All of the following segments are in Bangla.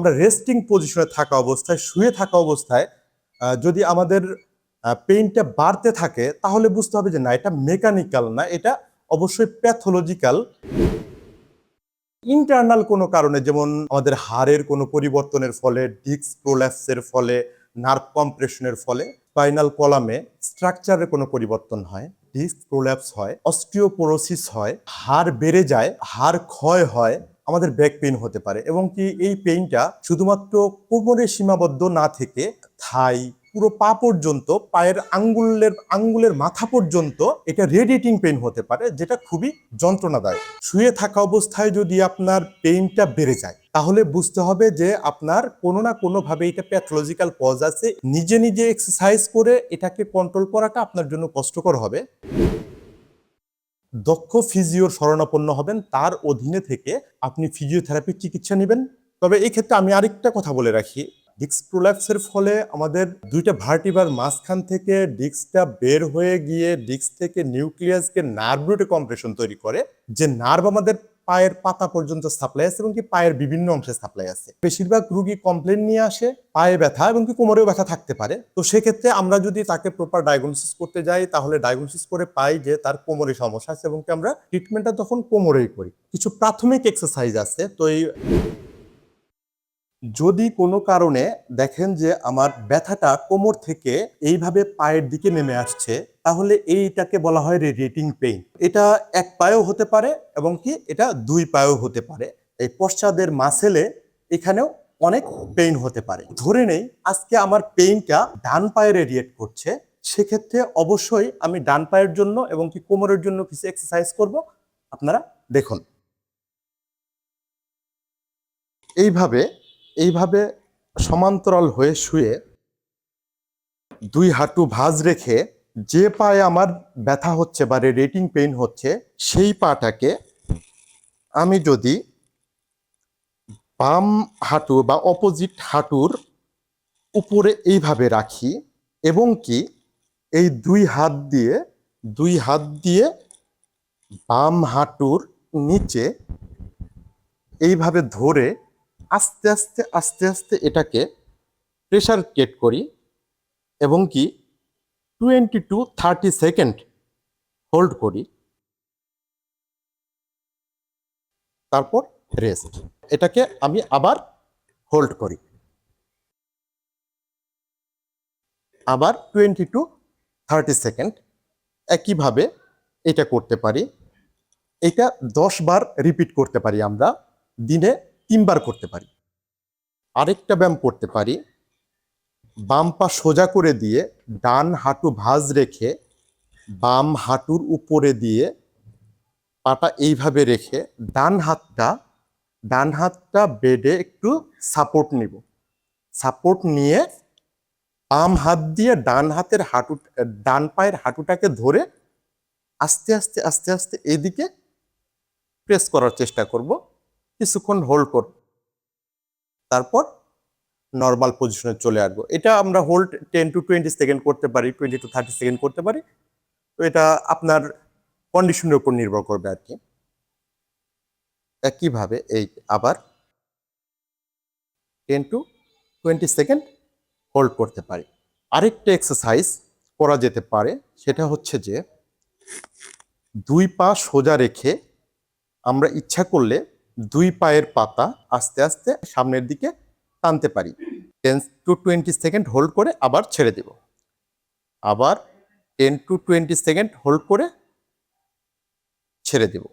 আমরা রেস্টিং পজিশনে থাকা অবস্থায়, শুয়ে থাকা অবস্থায় যদি আমাদের পেইনটা বাড়তে থাকে, তাহলে বুঝতে হবে যে না, এটা মেকানিক্যাল না, এটা অবশ্যই প্যাথোলজিক্যাল ইন্টারনাল কোনো কারণে, যেমন আমাদের হাড়ের কোনো পরিবর্তনের ফলে ডিস্ক প্রোল্যাপসের ফলে নার্ভ কম্প্রেশনের ফলে স্পাইনাল কলামে স্ট্রাকচারের কোনো পরিবর্তন হয় ডিস্ক প্রোল্যাপস হয় অস্টিওপোরোসিস হয়, হাড় বেড়ে যায়, হাড় ক্ষয় হয় আমাদের ব্যাক পেইন হতে পারে এবং কি এই পেইনটা শুধুমাত্র কোমরে সীমাবদ্ধ না থেকে থাই, পুরো পা পর্যন্ত, পায়ের আঙ্গুলের আঙ্গুলের মাথা পর্যন্ত এটা রেডিয়েটিং পেইন হতে পারে, যেটা খুবই যন্ত্রণাদায়ক। শুয়ে থাকা অবস্থায় যদি আপনার পেইনটা বেড়ে যায়, তাহলে বুঝতে হবে যে আপনার কোনো না কোনোভাবে এটা প্যাথোলজিক্যাল কজ আছে। নিজে নিজে এক্সারসাইজ করে এটাকে কন্ট্রোল করাটা আপনার জন্য কষ্টকর হবে। দক্ষ ফিজিওর শরণাপন্ন হবেন, তার অধীনে থেকে আপনি ফিজিওথেরাপির চিকিৎসা নেবেন। তবে এই ক্ষেত্রে আমি আরেকটা কথা বলে রাখি। ডিস্ক প্রোল্যাপসের ফলে আমাদের দুইটা ভার্টিভার মাঝখান থেকে ডিস্কটা বের হয়ে গিয়ে ডিস্ক থেকে নিউক্লিয়াসকে নার্ভ রুটে কম্প্রেশন তৈরি করে। যে নার্ভ আমাদের পায়ের পাতা পর্যন্ত সাপ্লাই আছে এবং কি পায়ের বিভিন্ন অংশে সাপ্লাই আছে। বেশিরভাগ রুগী কমপ্লেন নিয়ে আসে, পায়ে ব্যথা এবং কি কোমরেও ব্যথা থাকতে পারে। তো সেক্ষেত্রে আমরা যদি তাকে প্রপার ডায়াগনোসিস করতে যাই, তাহলে ডায়াগনোসিস করে পাই যে তার কোমরে সমস্যা আছে এবং কি আমরা ট্রিটমেন্টটা তখন কোমরেই করি। কিছু প্রাথমিক এক্সারসাইজ আছে, তো এই যদি কোনো কারণে দেখেন যে আমার ব্যথাটা কোমর থেকে এইভাবে পায়ের দিকে নেমে আসছে, তাহলে এইটাকে বলা হয় রেডিয়েটিং পেইন। এটা এক পায়েও হতে পারে এবং কি এটা দুই পায়েও হতে পারে। এই পশ্চাদের মাসেলে এখানেও অনেক পেইন হতে পারে। ধরে নেই, আজকে আমার পেইনটা ডান পায়ে রেডিয়েট করছে, সেক্ষেত্রে অবশ্যই আমি ডান পায়ের জন্য এবং কি কোমরের জন্য কিছু এক্সারসাইজ করব। আপনারা দেখুন। এইভাবে এইভাবে সমান্তরাল হয়ে শুয়ে দুই হাঁটু ভাঁজ রেখে যে পায়ে আমার ব্যথা হচ্ছে বা রেটিং পেইন হচ্ছে, সেই পাটাকে আমি যদি বাম হাঁটু বা অপোজিট হাঁটুর উপরে এইভাবে রাখি এবং কি এই দুই হাত দিয়ে, দুই হাত দিয়ে বাম হাঁটুর নিচে এইভাবে ধরে আস্তে আস্তে আস্তে আস্তে এটাকে প্রেশার কেট করি এবং কি twenty to thirty second hold করি। তারপর রেস্ট এটাকে আমি আবার হোল্ড করি। আবার টোয়েন্টি টু থার্টি সেকেন্ড একইভাবে এটা করতে পারি। এটা দশ বার রিপিট করতে পারি আমরা। দিনে তিনবার করতে পারি। আরেকটা ব্যায়াম করতে পারি। বাম পা সোজা করে দিয়ে ডান হাঁটু ভাঁজ রেখে বাম হাঁটুর উপরে দিয়ে পাটা এইভাবে রেখে ডান হাতটা ডান হাতটা বেডে একটু সাপোর্ট নিব। সাপোর্ট নিয়ে বাম হাত দিয়ে ডান হাতের হাঁটু, ডান পায়ের হাঁটুটাকে ধরে আস্তে আস্তে আস্তে আস্তে এদিকে প্রেস করার চেষ্টা করব। কিছুক্ষণ হোল্ড করব। তারপর নর্মাল পজিশনে চলে আসব। এটা আমরা hold ten to twenty second করতে পারি টোয়েন্টি টু থার্টি সেকেন্ড করতে পারি। তো এটা আপনার কন্ডিশনের উপর নির্ভর করবে আর কি। একইভাবে এই আবার ten to twenty second hold করতে পারি। আরেকটা এক্সারসাইজ করা যেতে পারে, সেটা হচ্ছে যে দুই পা সোজা রেখে আমরা ইচ্ছা করলে দুই পায়ের পাতা আস্তে আস্তে সামনের দিকে টানতে পারি। Ten to twenty second hold করে আবার ছেড়ে দেব। আবার ten to twenty second hold করে ছেড়ে দেব।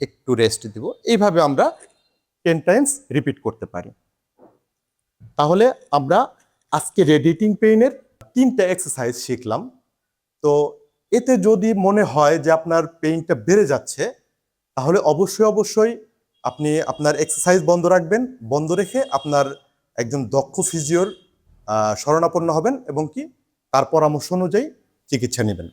একটু রেস্ট দেব। এইভাবে আমরা টেন টাইমস রিপিট করতে পারি। তাহলে আমরা আজকে রেডিটিং পেইনের তিনটা এক্সারসাইজ শিখলাম। তো এতে যদি মনে হয় যে আপনার পেইনটা বেড়ে যাচ্ছে, তাহলে অবশ্যই অবশ্যই আপনি আপনার এক্সারসাইজ বন্ধ রাখবেন, বন্ধ রেখে আপনার একজন দক্ষ ফিজিওর শরণাপন্ন হবেন এবং কি? তার পরামর্শ অনুযায়ী চিকিৎসা নেবেন।